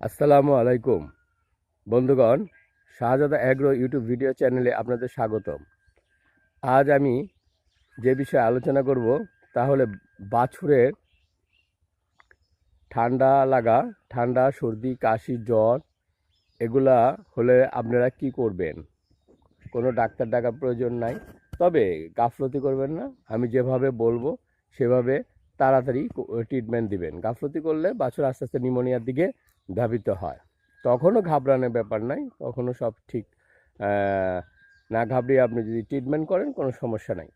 আসসালামু আলাইকুম। বন্ধুগণ, শাহজাদা অ্যাগ্রো ইউটিউব ভিডিও চ্যানেলে আপনাদের স্বাগতম। আজ আমি যে বিষয়ে আলোচনা করব তাহলে বাছুরের ঠান্ডা লাগা, ঠান্ডা, সর্দি, কাশি, জ্বর, এগুলা হলে আপনারা কি করবেন? কোনো ডাক্তার ডাকার প্রয়োজন নাই। তবে গাফলতি করবেন না। আমি যেভাবে বলব সেভাবে তাড়াতাড়ি ট্রিটমেন্ট দিবেন। গাফলতি করলে বাছুর আস্তে আস্তে নিউমোনিয়ার দিকে ধাবিত হয়। তখনও ঘাবড়ানোর ব্যাপার নাই, তখনও সব ঠিক। না ঘাবড়িয়ে আপনি যদি ট্রিটমেন্ট করেন, কোনো সমস্যা নাই।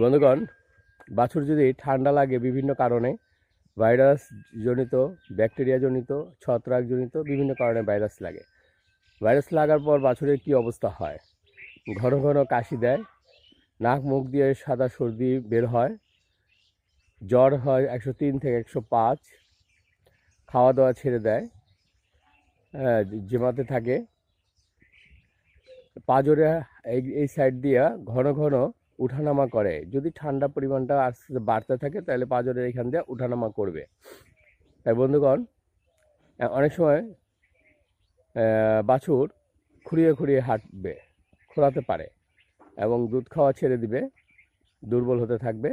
বন্ধুগণ, বাছুর যদি ঠান্ডা লাগে বিভিন্ন কারণে ভাইরাস জনিত ব্যাকটেরিয়া জনিত, ছত্রাক জনিত, বিভিন্ন কারণে ভাইরাস লাগে। ভাইরাস লাগার পর বাছুরের কি অবস্থা হয়? ঘন ঘন কাশি দেয়, নাক মুখ দিয়ে সাদা সর্দি বের হয় জ্বর হয় একশো তিন থেকে একশো পাঁচ খাওয়া দাওয়া ছেড়ে দেয় হ্যাঁ জেমাতে থাকে। পাজরে এই এই সাইড দিয়ে ঘন ঘন উঠানামা করে। যদি ঠান্ডা পরিমাণটা আস্তে আস্তে বাড়তে থাকে, তাহলে পাজরের এখান দিয়ে উঠানামা করবে। তাই বন্ধুগণ, অনেক সময় বাছুর খুঁড়িয়ে খুঁড়িয়ে হাঁটবে, খোলাতে পারে এবং দুধ খাওয়া ছেড়ে দিবে, দুর্বল হতে থাকবে।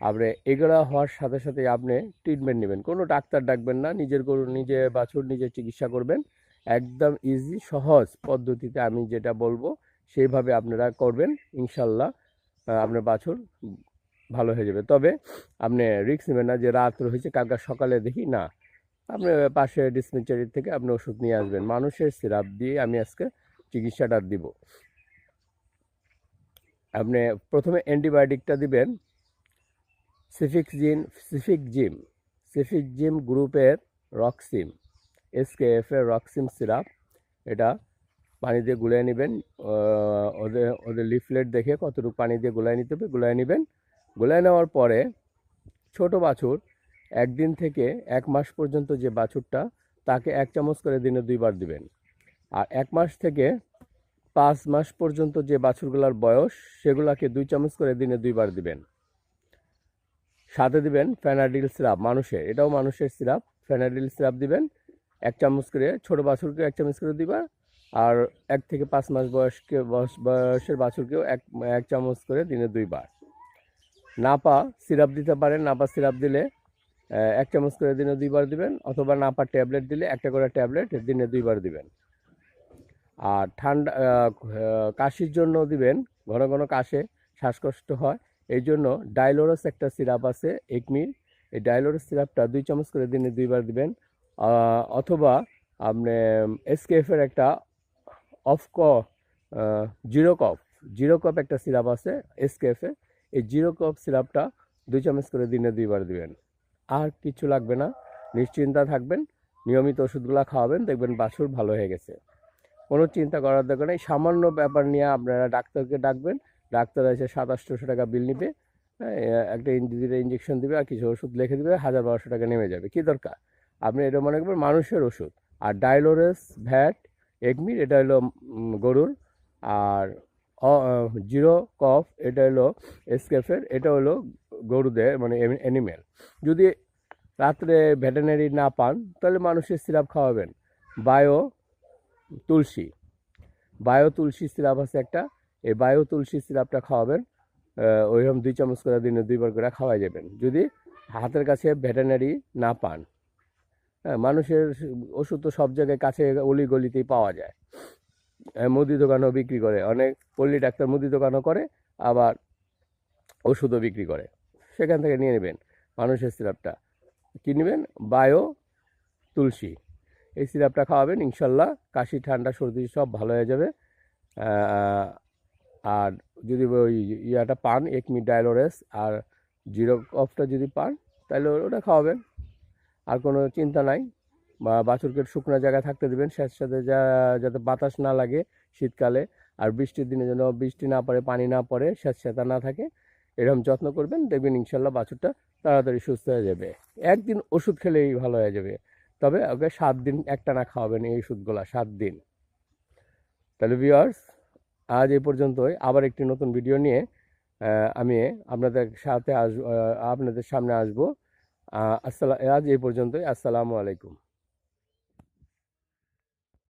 আপনি এগুলো হওয়ার সাথে সাথে আপনি ট্রিটমেন্ট নেবেন। কোনো ডাক্তার ডাকবেন না, নিজের গরু, নিজে বাছুর, নিজে চিকিৎসা করবেন। একদম ইজি সহজ পদ্ধতিতে আমি যেটা বলব, সেইভাবে আপনারা করবেন, ইনশাল্লাহ আপনার বাছুর ভালো হয়ে যাবে। তবে আপনি রিস্ক নেবেন না যে রাত রয়েছে, কালকে সকালে দেখি না, আপনি পাশে ডিসপেন্সারি থেকে আপনি ওষুধ নিয়ে আসবেন। মানুষের সিরাপ দিয়ে আমি আজকে চিকিৎসাটা দিব। আপনি প্রথমে অ্যান্টিবায়োটিকটা দিবেন সিফিক জিন সিফিক জিম সিফিক জিম গ্রুপের রক্সিম এসকেএফ এর রক্সিম সিরাপ এটা পানি দিয়ে গুলিয়ে নেবেন। ওদের ওদের লিফলেট দেখে কতটুকু পানি দিয়ে গুলিয়ে নিতে হবে, গুলিয়ে নেবেন। গুলিয়ে নেওয়ার পরে ছোট বাছুর একদিন থেকে এক মাস পর্যন্ত যে বাছুরটা, তাকে এক চামচ করে দিনে দুইবার দিবেন। আর এক মাস থেকে পাঁচ মাস পর্যন্ত যে বাছুরগুলোর বয়স, সেগুলাকে দুই চামচ করে দিনে দুইবার দিবেন। সাথে দিবেন ফেনাডিল সিরাপ, মানুষের, এটাও মানুষের সিরাপ, ফেনাডিল সিরাপ দিবেন, এক চামচ করে, ছোটো বাছুরকে এক চামচ করে দিবা, আর এক থেকে পাঁচ মাস বয়সকে, বয়স, বয়সের বাছুরকেও এক এক চামচ করে দিনে দুইবার। নাপা সিরাপ দিতে পারেন, নাপা সিরাপ দিলে এক চামচ করে দিনে দুইবার দিবেন, অথবা নাপা ট্যাবলেট দিলে একটা করে ট্যাবলেট দিনে দুইবার দিবেন। আর ঠান্ডা কাশির জন্য দিবেন, ঘন ঘন কাশে শ্বাসকষ্ট হয় এই জন্য ডাইলোরস একটা সিরাপ আছে একমিল এই ডাইলোরস সিরাপটা দুই চামচ করে দিনে দুইবার দিবেন। অথবা আপনি এসকেএফের একটা অফ ক জিরো কফ জিরো কপ একটা সিরাপ আছে এসকেএফে এই জিরো কপ সিরাপটা দুই চামচ করে দিনে দুইবার দিবেন। আর কিছু লাগবে না, নিশ্চিন্তা থাকবেন, নিয়মিত ওষুধগুলো খাওয়াবেন, দেখবেন বাছুর ভালো হয়ে গেছে। কোনো চিন্তা করার দরকার নেই, সামান্য ব্যাপার নিয়ে আপনারা ডাক্তারকে ডাকবেন ডাক্তার এসে সাতাশশো টাকা বিল নিবে হ্যাঁ, একটা ইঞ্জিনের ইঞ্জেকশন দিবে আর কিছু ওষুধ লিখে দিবে হাজার বারোশো টাকা নেমে যাবে। কি দরকার? আপনি এটা মনে করবেন মানুষের ওষুধ। আর ডাইলোরেস ভ্যাট একমির এটা হলো গরুর। আর জিরো কফ এটা হলো এসকেফের এটা হলো গরুদের মানে অ্যানিমেল যদি রাত্রে ভেটেনারি না পান তাহলে মানুষের সিরাপ খাওয়াবেন। Bio Tulsi. Bio Tulsi syrup আছে একটা। এই বায়ু তুলসী সিরাপটা খাওয়াবেন ওইরকম দুই চামচ করে দিনে দুইবার করে খাওয়াই যাবেন। যদি হাতের কাছে ভেটেনারি না পান হ্যাঁ মানুষের ওষুধ তো সব জায়গায় কাছে অলি গলিতেই পাওয়া যায়। মুদি দোকানও বিক্রি করে, অনেক পল্লী ডাক্তার মুদি দোকানও করে, আবার ওষুধও বিক্রি করে। সেখান থেকে নিয়ে নেবেন মানুষের সিরাপটা। কী নেবেন? বায়ো তুলসী। এই সিরাপটা খাওয়াবেন, ইনশাল্লাহ, কাশি, ঠান্ডা, সর্দি সব ভালো হয়ে যাবে। আর যদি ওই ইয়াটা পান এক একমি ডায়লোরেস আর জিরো কফটা যদি পান, তাহলে ওটা খাওয়াবেন। আর কোনো চিন্তা নাই। বা বাছুরকে শুকনো জায়গায় থাকতে দেবেন, সাথে সাথে যা, যাতে বাতাস না লাগে শীতকালে। আর বৃষ্টির দিনে যেন বৃষ্টি না পড়ে, পানি না পড়ে স্যাঁতস্যাঁতা না থাকে, এরকম যত্ন করবেন, দেখবেন ইনশাল্লাহ বাছুরটা তাড়াতাড়ি সুস্থ হয়ে যাবে। একদিন ওষুধ খেলেই ভালো হয়ে যাবে। তবে ওকে সাত দিন একটানা খাওয়াবেন এই ওষুধগুলা, সাত দিন। তাহলে ভিউয়ার্স আজ এই পর্যন্তই। আবার একটি নতুন ভিডিও নিয়ে আমি আপনাদের সাথে আস আপনাদের সামনে আসব। আসসালাম আজ এই পর্যন্তই। আসসালামু আলাইকুম।